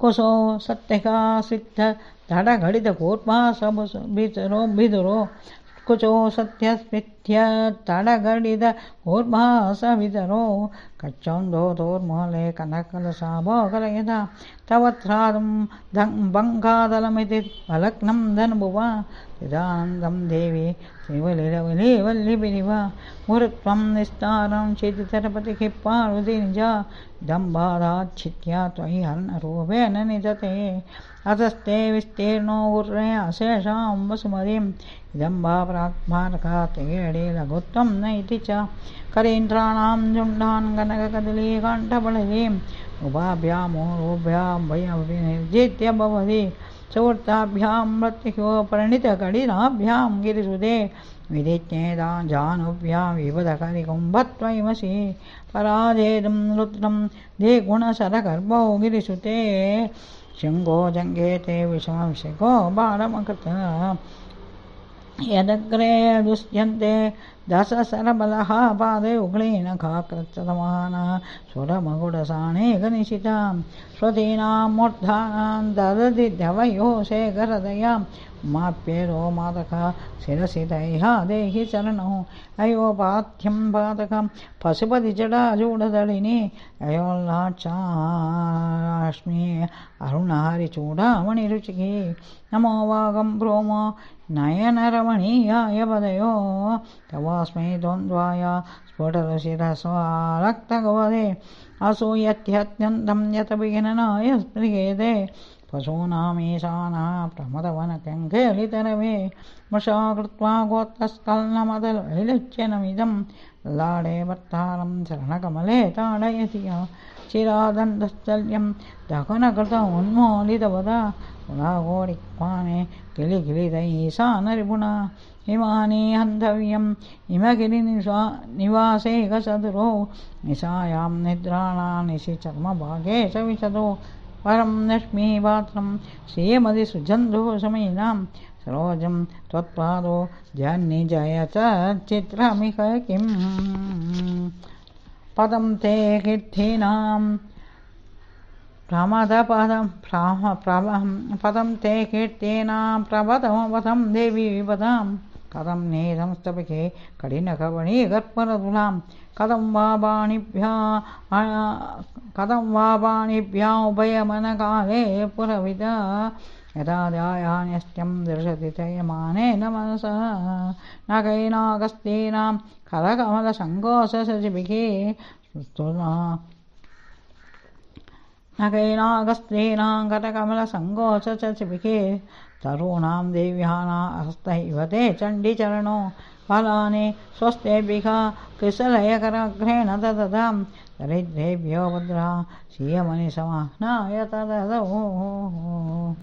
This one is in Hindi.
कुसो सत्यका सिद्ध धाडा गडि घोटिरो कुचो सत्यस्मिथ्य धाडा कूर्मा सिरो घोटमा स बिदरो कच्चोन्दो दोर्मले कनकल साभोगल यथा तवत्रादं बङ्गादलमिति फलग्नं धनभुवा। चिदानन्दं देवी श्रीवलिवल्लिवल्लिभिरिव मुहूर्त्वं निस्तारं चेतितरपतिः पार्वती निज त्वयि हर्णरूपेण निदते अतस्ते विस्तीर्णो उर्रे अशेषां वसुमतीम्। इदम्बा प्राक्मारका तेडे लघुत्वं न इति च। करेन्द्राणां जुण्डान् कनककदलीकण्ठबलिनीम् उभाभ्यामोरुभ्यां वयमभिनिर्जित्य भवति चौर्ताभ्यां मृत्युः परिणितकडिनाभ्यां गिरिसुदे विधिज्ञेदां जानुभ्यां विबधकरिकुम्भत्वयमसि पराजेदं रुद्रं द्विगुणशरगर्भौ गिरिसुते। शृङ्गो जङ्गे ते विषमविषको बाणमकृत यदग्रे दुष्यन्ते दशसरबलः पादे उग्लीनखाकृतमानः सुरमगुडसाणे गनिशितां स्वतीनां मूर्धानां ददति धवयो शेखरदयां माप्येरो मादकः शिरसि दह्या देहि चरणौ अयोपाथ्यं पादकं पशुपतिजडाजूढदलिनी अयोल्लाक्षाश्मि अरुणहरिचूडामणिरुचिकी नमो वागं भ्रोमो नयनरमणीयाय पदयो तवास्मै द्वन्द्वाय स्फुटरशिरस्वा रक्तगवदे असूयत्यत्यन्तं यत विघ्ननाय स्पृहेदे पशूनामीशानः प्रमदवनकङ्केलितरवे मृषा कृत्वा गोत्रस्कलनमदलैलच्यनमिदं लाडे भर्तारं शरणकमले ताडयति चिरादण्डश्चल्यं दहनकृत उन्मोलितवदा पुराघोडिक्वाने किलिकिलिदैशानरिपुणा हिमानि हन्तव्यं हिमगिरिनिशा निवासेकचतुरो निशायां निद्राणां निशि चर्मभागे च विशदो परं लक्ष्मीपात्रं श्रीमदिसुजन्धुसमयिनां सरोजं त्वत्पादो। जन्निजय च चित्रमिह किम्? पदं ते कीर्तीनां प्रमदपदं पदं ते कीर्तीनां प्रपदमपदं देवी विपदां कथं नेदंस्तपिके कठिनकवणीगर्परतुलां कथं वा बाणिभ्या कथं वा बाणिभ्या उभयमनकाले पुरविदा यदा ध्यायान्यस्त्यं दृशति चयमानेन मनसः नगैनागस्तीनां करकमलसङ्कोशशशिभिः नखैनागस्त्रीणां तरूणां चिभिखे हस्त इव ते चण्डीचरणो फलानि स्वस्तेभ्यः कृशलयकरघ्रेण ददधां दरिद्रेभ्यो भद्रा श्रियमनिसमाह्नाय समाह्नायत